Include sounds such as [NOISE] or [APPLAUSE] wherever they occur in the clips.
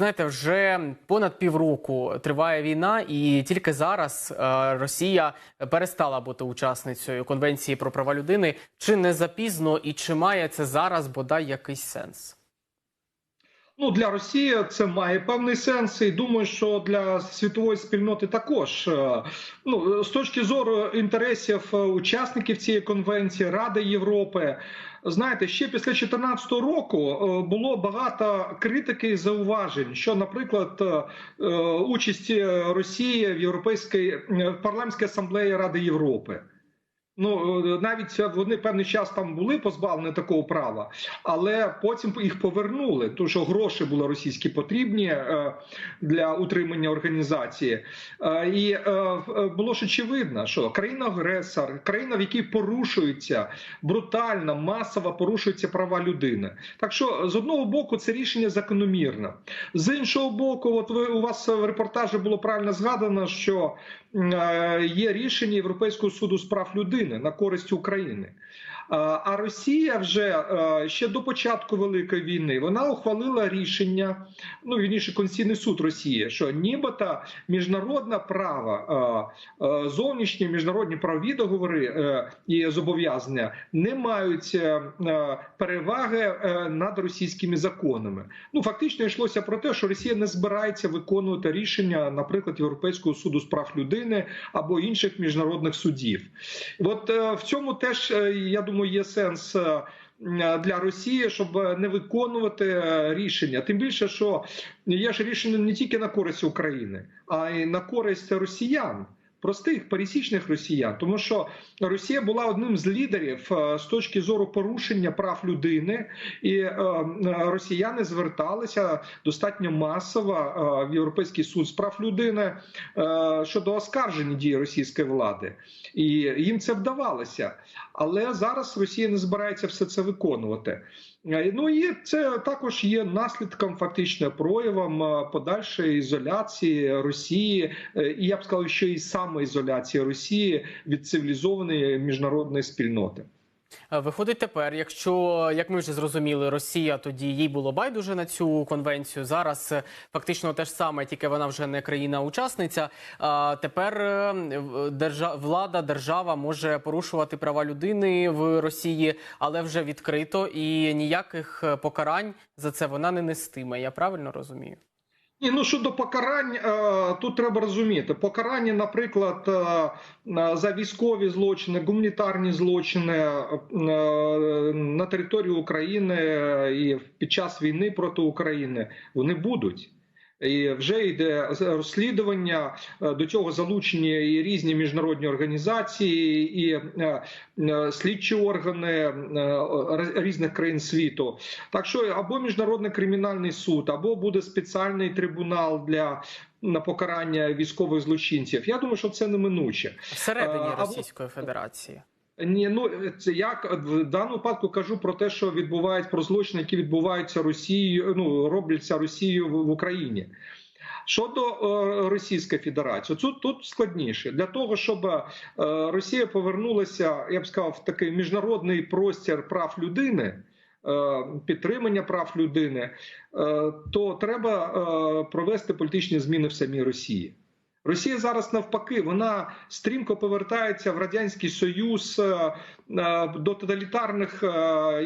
знаєте, вже понад півроку триває війна, і тільки зараз е, Росія перестала бути учасницею конвенції про права людини. Чи не запізно і чи має це зараз бодай якийсь сенс? Ну для Росії це має певний сенс, і думаю, що для світової спільноти також. Е, Ну з точки зору інтересів е, учасників цієї конвенції Ради Європи. Знаєте, ще після 2014 року е, було багато критики і зауважень, що, наприклад, участь Росії в Європейській парламентській асамблеї Ради Європи. Ну е, навіть вони певний час там були позбавлені такого права, але потім їх повернули, тому що гроші були російські потрібні е, для утримання організації. Е, І було ж очевидно, що країна-агресор, країна, в якій порушуються брутально, масово порушуються права людини. Так що з одного боку це рішення закономірне, з іншого боку, от ви у вас в репортажі було правильно згадано, що є рішення Європейського суду з прав людини на користь України. А Росія вже е, ще до початку великої війни вона ухвалила рішення. Ну вірніше, Конституційний суд Росії, що нібито міжнародне право, е, е, зовнішні міжнародні правові договори і зобов'язання не мають переваги над російськими законами. Ну фактично йшлося про те, що Росія не збирається виконувати рішення, наприклад, Європейського суду з прав людини або інших міжнародних судів. От в цьому теж я думаю є сенс. е, Для Росії, щоб не виконувати е, рішення, тим більше, що є ж рішення не тільки на користь України, а й на користь росіян, простих пересічних росіян, тому що Росія була одним з лідерів е, з точки зору порушення прав людини, і е, е, росіяни зверталися достатньо масово в Європейський суд з прав людини щодо оскарження дії російської влади, і їм це вдавалося. Але зараз Росія не збирається все це виконувати. Е, Ну і це також є наслідком, фактично проявом е, подальшої ізоляції Росії, е, і я б сказав, що і самоізоляції Росії від цивілізованої міжнародної спільноти. Е, Виходить тепер, якщо як ми вже зрозуміли, Росія тоді їй було байдуже на цю конвенцію. Зараз е, фактично те ж саме, тільки вона вже не країна-учасниця. А тепер е, держа... влада, держава може порушувати права людини в Росії, але вже відкрито і ніяких покарань за це вона не нестиме. Я правильно розумію? Ні, ну щодо покарань, е, тут треба розуміти. Покарання, наприклад, е, за військові злочини, гуманітарні злочини е, на території України і під час війни проти України вони будуть. І вже йде розслідування е, до цього залучені і різні міжнародні організації, і е, е, слідчі органи різних країн світу. Так що або міжнародний кримінальний суд, або буде спеціальний трибунал для на покарання військових злочинців. Я думаю, що це неминуче. Всередині Російської Федерації. Ні, ну це я в даному випадку кажу про те, що відбувають про злочини, які відбуваються Росією, ну робляться Росією в, Україні. Щодо е, Російської Федерації, тут тут складніше для того, щоб е, Росія повернулася, я б сказав, в такий міжнародний простір прав людини. е, Підтримання прав людини, то треба провести політичні зміни в самій Росії. Росія зараз навпаки, вона стрімко повертається в радянський союз е, е, до тоталітарних, е,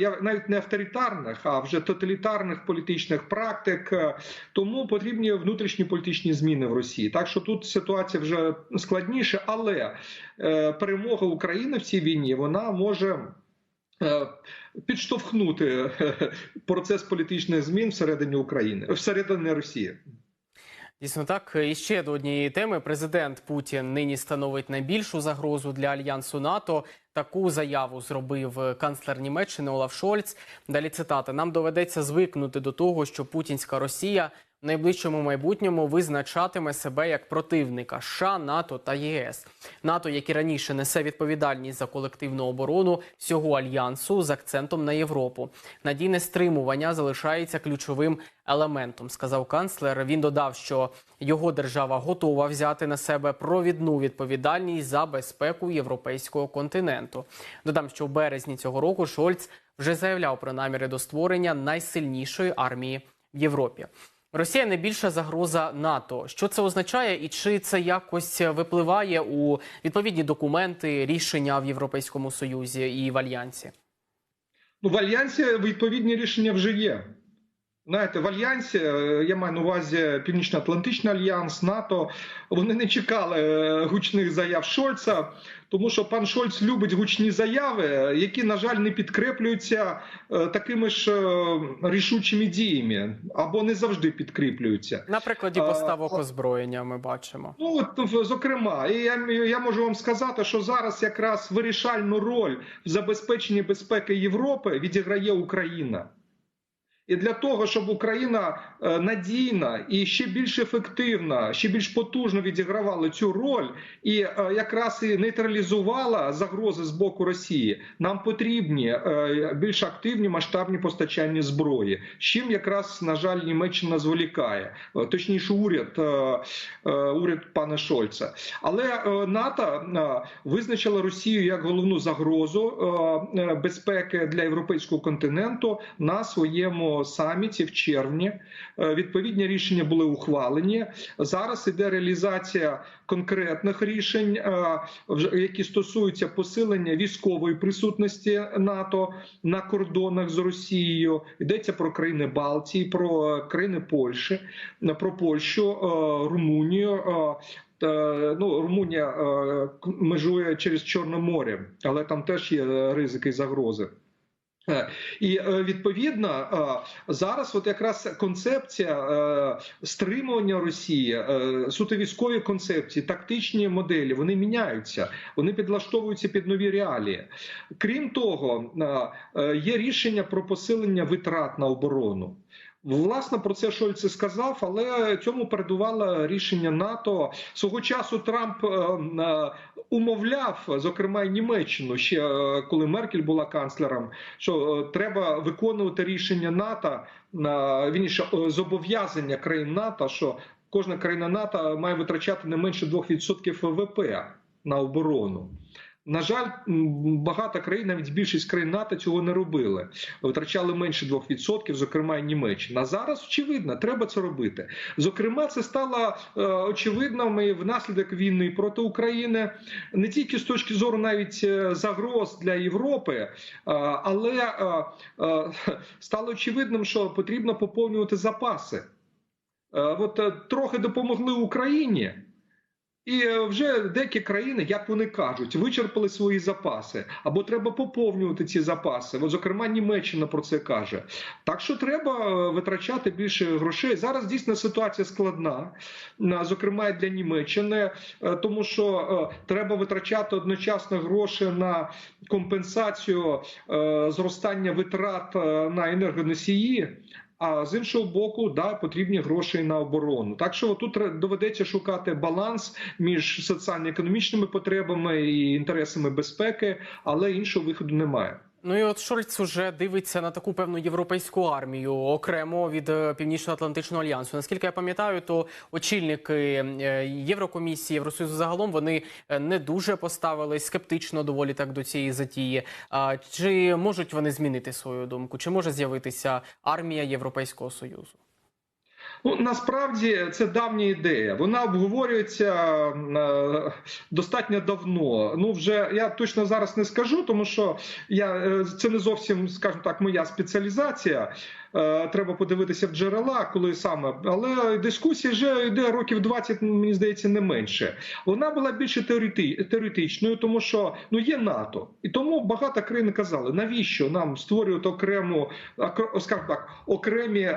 я навіть не авторитарних, а вже тоталітарних політичних практик. Тому потрібні внутрішні політичні зміни в Росії. Так що тут ситуація вже складніша, але перемога України в цій війні вона може. Підштовхнути [LAUGHS] процес політичних змін всередині України всередині Росії. Дійсно так. І ще до однієї теми. Президент Путін нині становить найбільшу загрозу для альянсу НАТО. Таку заяву зробив канцлер Німеччини Олаф Шольц. Далі цитата: нам доведеться звикнути до того, що путінська Росія найближчому майбутньому визначатиме себе як противника США, НАТО та ЄС. НАТО, як і раніше, несе відповідальність за колективну оборону всього альянсу з акцентом на Європу. Надійне стримування залишається ключовим елементом, сказав канцлер. Він додав, що його держава готова взяти на себе провідну відповідальність за безпеку європейського континенту. Додам, що в березні цього року Шольц вже заявляв про наміри до створення найсильнішої армії в Європі. Росія найбільша загроза НАТО. Що це означає, і чи це якось випливає у відповідні документи, рішення в Європейському Союзі і в Альянсі? Ну, в альянсі відповідні рішення вже є. Знаєте, в альянсі е, я маю на увазі Північно-Атлантичний альянс, НАТО. Вони не чекали е, гучних заяв Шольца, тому що пан Шольц любить гучні заяви, які, на жаль, не підкріплюються е, такими ж рішучими діями або не завжди підкріплюються. На прикладі поставок а- озброєння ми бачимо. Ну от зокрема, і я, я можу вам сказати, що зараз якраз вирішальну роль в забезпеченні безпеки Європи відіграє Україна. І для того, щоб Україна е, надійна і ще більш ефективна, ще більш потужно відігравала цю роль і е, якраз і нейтралізувала загрози з боку Росії, нам потрібні е, більш активні масштабні постачання зброї. з Чим якраз на жаль Німеччина зволікає, точніше, уряд уряд пана Шольца. Але НАТО визначила Росію як головну загрозу безпеки для європейського континенту на своєму саміті в червні. Е, Відповідні рішення були ухвалені. Зараз іде реалізація конкретних рішень, е, які стосуються посилення військової присутності НАТО на кордонах з Росією. Йдеться про країни Балтії, про е, країни Польщі, про Польщу, Румунію. Ну, Румунія межує через Чорне море, але там теж є ризики і загрози. Е, І е, відповідно е, зараз, от якраз концепція стримування Росії, суто військові концепції, тактичні моделі, вони міняються, вони підлаштовуються під нові реалії. Крім того, є рішення про посилення витрат на оборону. Власне про це Шольц сказав, але цьому передувало рішення НАТО. Свого часу Трамп е, е, умовляв, зокрема і Німеччину, ще е, коли Меркель була канцлером, що треба виконувати рішення НАТО, е, вірніше, е, зобов'язання країн НАТО, що кожна країна НАТО має витрачати не менше 2% ВВП на оборону. На жаль, багато країн, навіть більшість країн НАТО цього не робили. Витрачали менше 2%, зокрема і Німеччина. А зараз очевидно, треба це робити. Зокрема, це стало е, очевидним і внаслідок війни проти України не тільки з точки зору навіть е, загроз для Європи, е, але стало очевидним, що потрібно поповнювати запаси. От трохи допомогли Україні. І е, вже деякі країни, як вони кажуть, вичерпали свої запаси, або треба поповнювати ці запаси. От, зокрема, Німеччина про це каже. Так що треба е, витрачати більше грошей. Зараз дійсно ситуація складна, зокрема і для Німеччини, е, тому що е, треба витрачати одночасно гроші на компенсацію е, зростання витрат е, на енергоносії. А з іншого боку, да, потрібні гроші на оборону. Так що тут доведеться шукати баланс між соціально-економічними потребами і інтересами безпеки, але іншого виходу немає. Ну і от Шольц уже дивиться на таку певну європейську армію окремо від е, Північно-Атлантичного альянсу. Наскільки я пам'ятаю, то очільники е, Єврокомісії, Євросоюзу загалом вони е, не дуже поставились скептично доволі так до цієї затії. А чи можуть вони змінити свою думку? Чи може з'явитися армія Європейського союзу? Ну насправді це давня ідея. Вона обговорюється е, достатньо давно. Ну вже я точно зараз не скажу, тому що я е, це не зовсім, скажімо так, моя спеціалізація. Е, Треба подивитися в джерела, коли саме, але дискусія вже йде років 20, мені здається, не менше. Вона була більше теорети- теоретичною, тому що ну є НАТО, і тому багато країн казали, навіщо нам створювати окрему, окр- скажімо так, окремі е,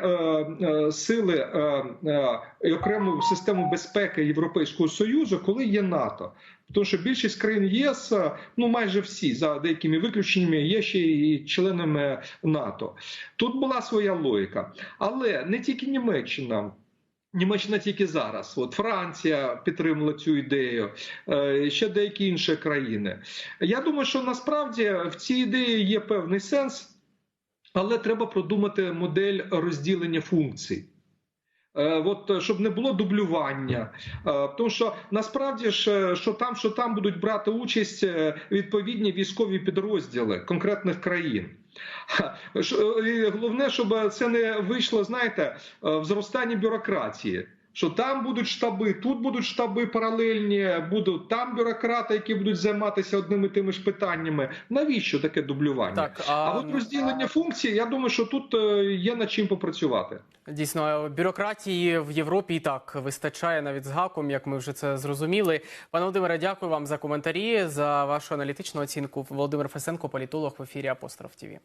е, сили е, е, і окрему систему безпеки Європейського союзу, коли є НАТО. Тому що більшість країн ЄС, е, ну майже всі, за деякими виключеннями, є ще і членами НАТО. Тут була своя логіка, але не тільки Німеччина. Німеччина тільки зараз. От Франція підтримала цю ідею, е, ще деякі інші країни. Я думаю, що насправді в цій ідеї є певний сенс, але треба продумати модель розділення функцій. Е, От е, щоб не було дублювання, Е, тому що насправді ж що там, що там будуть брати участь відповідні військові підрозділи конкретних країн. Головне, щоб це не вийшло, знаєте, в зростанні бюрократії. Що там будуть штаби, тут будуть штаби паралельні, будуть там бюрократи, які будуть займатися одними тими ж питаннями. Навіщо таке дублювання? Так, А а от розділення функцій, я думаю, що тут е, є над чим попрацювати. дійсно бюрократії в Європі і так вистачає навіть з гаком, як ми вже це зрозуміли. Пане Володимире, дякую вам за коментарі, за вашу аналітичну оцінку. Володимир Фесенко, політолог в ефірі Апостроф ТІВІ.